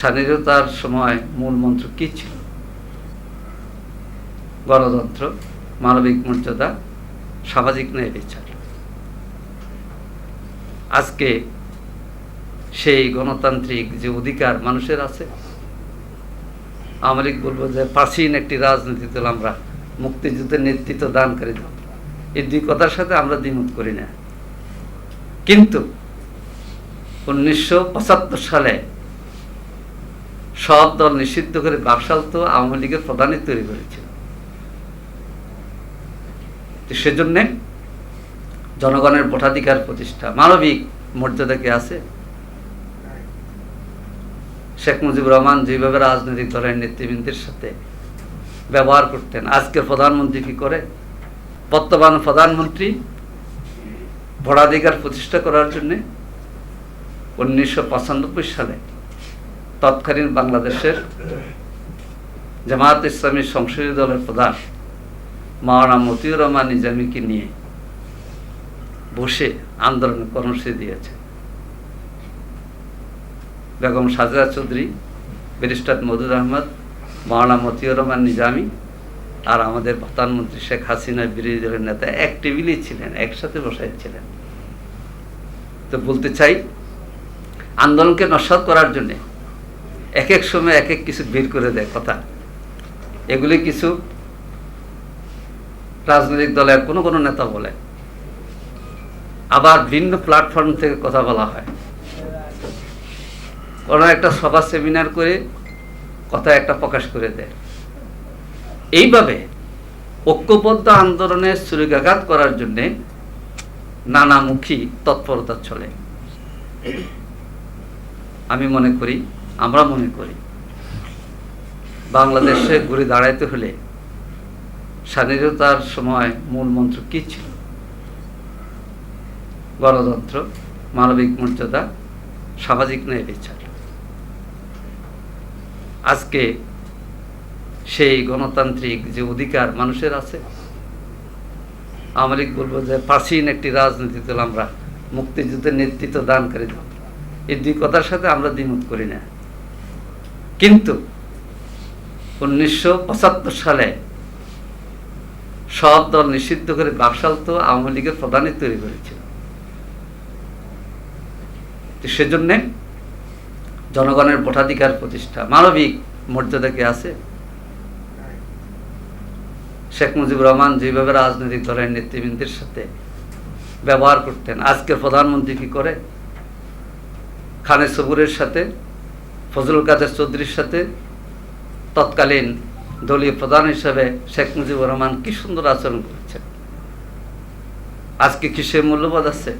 স্বাধীনতার সময় মূল মন্ত্র কি ছিল? গণতন্ত্র, মানবিক মর্যাদা, সামাজিক ন্যায় বিচার। আজকে সেই গণতান্ত্রিক যে অধিকার মানুষের আছে, আওয়ামী লীগ বলব যে প্রাচীন একটি রাজনীতি দল আমরা মুক্তিযুদ্ধের নেতৃত্ব দানকারী দল। এই দুই কথার সাথে আমরা দ্বিমত করি না। কিন্তু উনিশশো পঁচাত্তর সালে সব দল নিষিদ্ধ করে বাকশাল তো আওয়ামী লীগের প্রধানই তৈরি করেছিল। তো সেজন্যে জনগণের ভোটাধিকার প্রতিষ্ঠা, মানবিক মর্যাদাকে আছে? শেখ মুজিবুর রহমান যেভাবে রাজনৈতিক দলের নেতৃবৃন্দের সাথে ব্যবহার করতেন আজকের প্রধানমন্ত্রী কি করে? বর্তমান প্রধানমন্ত্রী ভোটাধিকার প্রতিষ্ঠা করার জন্যে উনিশশো পঁচানব্বই সালে তৎকালীন বাংলাদেশের জামায়াত ইসলামী সংসদীয় দলের প্রধান মাওলানা মতিউর রহমান নিজামীকে নিয়ে বসে আন্দোলন কর্মসূচি দিয়েছে বেগম সাজরা চৌধুরী, ব্যারিস্টার মধুর আহমদ মাওলানা মতিউর রহমান নিজামী আর আমাদের প্রধানমন্ত্রী শেখ হাসিনা বিরোধী দলের নেতা এক টেবিলেই ছিলেন, একসাথে বসাই ছিলেন তো বলতে চাই, আন্দোলনকে নস্বাত করার জন্যে এক এক সময় এক এক কিছু বের করে দেয় কথা। এগুলি কিছু রাজনৈতিক দলের কোনো কোনো নেতা বলে। আবার ভিন্ন প্ল্যাটফর্ম থেকে কথা বলা হয়। কোনো একটা সভা সেমিনার করে কথা একটা প্রকাশ করে দেয়। এইভাবে ঐক্যবদ্ধ আন্দোলনের সুরিকাঘাত করার জন্যে নানামুখী তৎপরতা চলে। আমি মনে করি আমরা মনে করি। বাংলাদেশে ঘুরে দাঁড়াইতে হলে স্বাধীনতার সময় মূল মন্ত্র কি ছিল? গণতন্ত্র, মানবিক মর্যাদা, সামাজিক ন্যায় বিচার। আজকে সেই গণতান্ত্রিক যে অধিকার মানুষের আছে লীগ বলব যে প্রাচীন একটি রাজনীতি দল আমরা মুক্তিযুদ্ধের নেতৃত্ব দানকারী দল। এই দুই কথার সাথে আমরা দ্বিমত করি না। কিন্তু উনিশশো পঁচাত্তর সালে সব দল নিষিদ্ধ করে বাকশাল তো আওয়ামী লীগের প্রধানই তৈরি করেছিল। সেজন্যে জনগণের ভোটাধিকার প্রতিষ্ঠা, মানবিক মর্যাদাকে আছে? শেখ মুজিবুর রহমান যেভাবে রাজনৈতিক দলের নেতৃবৃন্দের সাথে ব্যবহার করতেন, আজকের প্রধানমন্ত্রী কি করে? খানে সবুরের সাথে ফজলুল কাদের চৌধুরীর সাথে তৎকালীন দলীয় প্রধান হিসাবে শেখ মুজিবুর রহমান কি সুন্দর আচরণ করেছেন। আজকে কি সে মূল্যবোধ আছে?